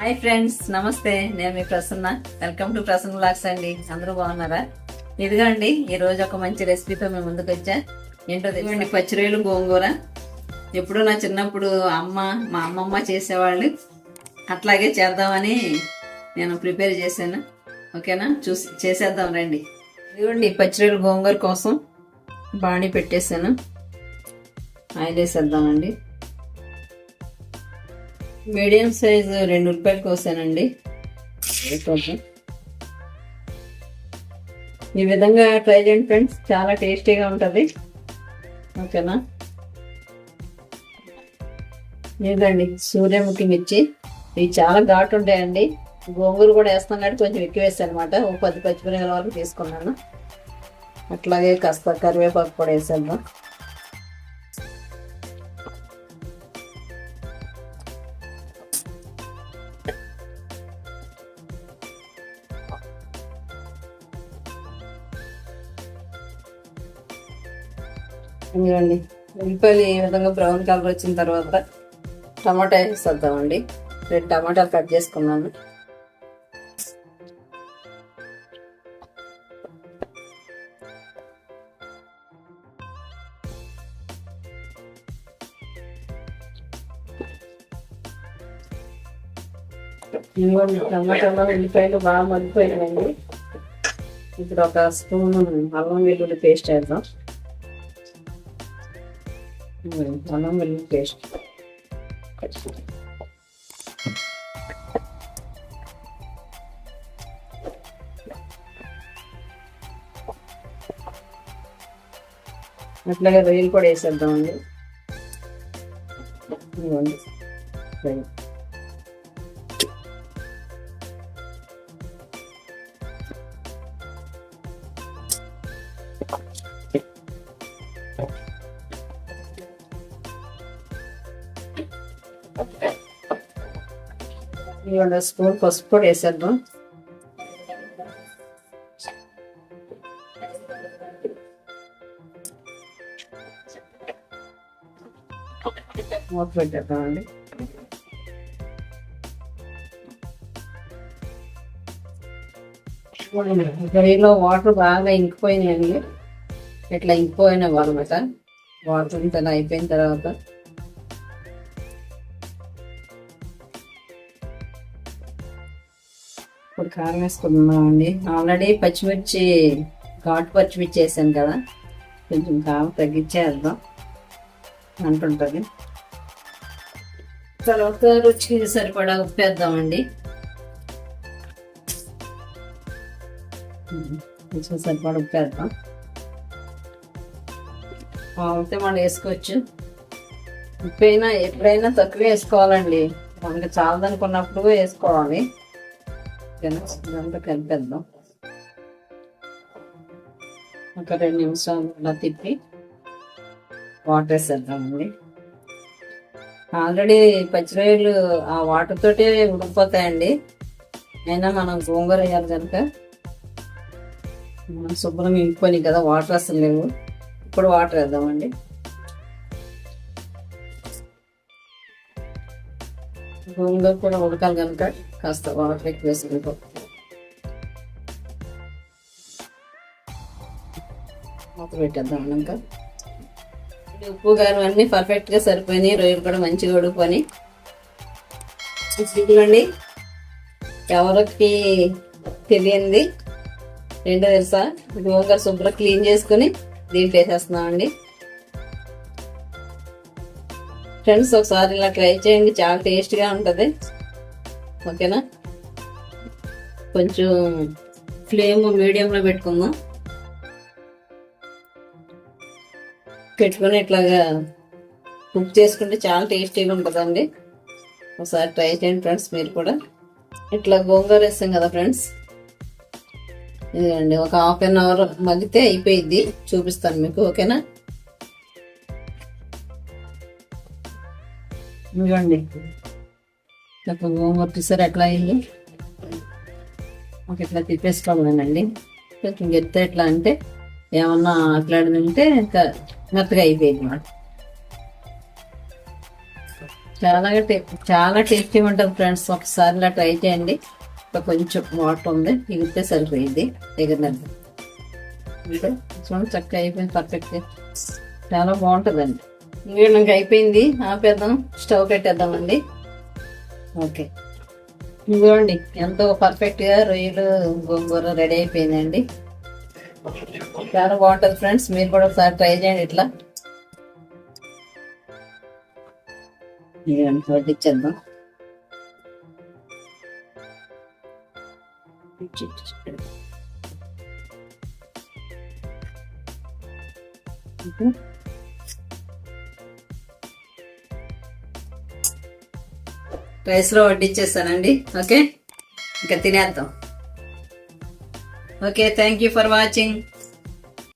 Hi friends నమస్తే. నేను మీ Prasanna. Welcome to Prasanna blogs అండి. అందరూ బాగున్నారా? ఇదిగో అండి ఈరోజు ఒక మంచి రెసిపీతో మేము ముందుకు వచ్చా. ఏంటో తెలియండి పచ్చిరొయ్యలు గోంగూర. ఎప్పుడూ నా చిన్నప్పుడు అమ్మ మా అమ్మమ్మ చేసేవాళ్ళు. అట్లాగే చేద్దామని నేను ప్రిపేర్ చేశాను. ఓకేనా? చూసి చేసేద్దాం రండి. ఇదిగోండి పచ్చిరొయ్యలు గోంగూర కోసం బాణీ పెట్టేశాను. ఆయిల్ వేసేద్దామండి. మీడియం సైజ్ రెండు ఉల్లిపాయలు కోసానండి. ఈ విధంగా ట్రై చేయండి ఫ్రెండ్స్. చాలా టేస్టీగా ఉంటుంది. ఓకేనా? ఇదండి సూర్యముఖి మిర్చి. ఇవి చాలా ఘాటు ఉంటాయండి. గోంగూర కూడా వేస్తాం కాబట్టి కొంచెం ఎక్కువ వేస్తాను అనమాట ఒక పది పచ్చిమిరకాయల వరకు తీసుకున్నాను. అట్లాగే కాస్త కరివేపాకు కూడా వేసేద్దాం. ఇదిగోండి. ఉల్లిపాయలు ఈ విధంగా బ్రౌన్ కలర్ వచ్చిన తర్వాత టమాటా వేసేద్దామండి రెండు టమాటాలు కట్ చేసుకున్నాను. ఇదిగోండి టమాటాలో ఉల్లిపాయలు బాగా మగ్గిపోయినాయండి. ఇప్పుడు ఒక స్పూన్ అల్లం వెల్లుల్లి పేస్ట్ వేద్దాం. అల్లం వెల్లుల్లి పేస్ట్ అట్లాగే రొయ్యలు కూడా వేసేద్దామండి ఇదిగోండి రొయ్యలు. ఇవ్వండి స్పూన్ పసుపు కూడా వేసేద్దాం. మూత పెట్టేద్దామండి. గడిలో వాటర్ బాగా ఇంకిపోయినాయండి. ఇట్లా ఇంకిపోయినాయి అనమాట వాటర్ ఇంత అయిపోయిన తర్వాత ఇప్పుడు కారం వేసుకుంటున్నామండి. ఆల్రెడీ పచ్చిమిర్చి ఘాటు పచ్చిమిర్చి వేసాను కదా. కొంచెం కారం తగ్గించేద్దాం అంటుంటుంది. తర్వాత రుచికి సరిపడా ఉప్పు వేద్దామండి. సరిపడా ఉప్పు వేద్దాం. మనం వేసుకోవచ్చు. ఉప్పు అయినా ఎప్పుడైనా తక్కువ వేసుకోవాలండి. మనకి చాలదనుకున్నప్పుడు వేసుకోవాలి. ఓకేనా కలిపేద్దాం. ఒక రెండు నిమిషాలు అలా తిప్పి వాటర్ వేసేద్దామండి ఆల్రెడీ పచ్చిరొయ్యలు ఆ వాటర్ తోటే ఉడికిపోతాయండి. అయినా మనం గోంగూర వేయాలి కనుక. మనం శుభ్రం ఇంకిపోయినాయి కదా వాటర్ అసలు లేవు. ఇప్పుడు వాటర్ వేద్దామండి. గోంగూర కూడా ఉడకాలి కనుక కాస్త వాటర్ ఎక్కువ వేసుకుంటాం. మూత పెట్టేద్దాం అన్నాక ఉప్పు కారం అన్నీ పర్ఫెక్ట్గా సరిపోయినాయి. రొయ్యలు కూడా మంచిగా ఉడికిపోయి చూడండి ఎవరికి తెలియంది? ఏంటో తెలుసా గోంగూర శుభ్రం క్లీన్ చేసుకుని దీంట్లో వేసేస్తున్నామండి. ఫ్రెండ్స్ ఒకసారి ఇలా ట్రై చేయండి. చాలా టేస్ట్గా ఉంటుంది. ఓకేనా? కొంచెం ఫ్లేమ్ మీడియంలో పెట్టుకుందాం. పెట్టుకుని ఇట్లాగా కుక్ చేసుకుంటే చాలా టేస్టీగా ఉంటుందండి. ఒకసారి ట్రై చేయండి ఫ్రెండ్స్ మీరు కూడా. ఇట్లా గోంగూర వేస్తాం కదా ఫ్రెండ్స్ ఇదిగండి ఒక హాఫ్ అన్ అవర్ మగ్గితే అయిపోయిద్ది చూపిస్తాను మీకు ఓకేనా? చూడండి. ఇట్లా గోంగూర చూసారు ఎట్లా అయింది? మాకు ఇట్లా తిప్పేసుకోవాలండి కొంచెం ఎట్లా అంటే ఏమన్నా అట్లాంటిది ఇంకా మెత్తగా అయిపోయింది మాట చాలా చాలా టేస్టీ ఉంటుంది ఫ్రెండ్స్. ఒకసారి ఇలా ట్రై చేయండి. ఇంకా కొంచెం వాటర్ ఉంది. ఎగిరితే సరిపోయింది. ఎగిరినది అంటే చూడండి చక్కగా అయిపోయింది పర్ఫెక్ట్ చాలా బాగుంటుందండి. ఇంకేం నాకు అయిపోయింది ఆపేద్దాం స్టవ్ పెట్టేద్దామండి ఓకే. ఇదిగోండి ఎంతో పర్ఫెక్ట్గా రొయ్యలు గోంగూర రెడీ అయిపోయిందండి. చాలా బాగుంటుంది ఫ్రెండ్స్ మీరు కూడా ఒకసారి ట్రై చేయండి ఇట్లా. వడ్డిచ్చేద్దాం Mm-hmm. రైస్లో వడ్డించేస్తానండి. ఓకే? ఇంకా తినేద్దాం. Okay thank you for watching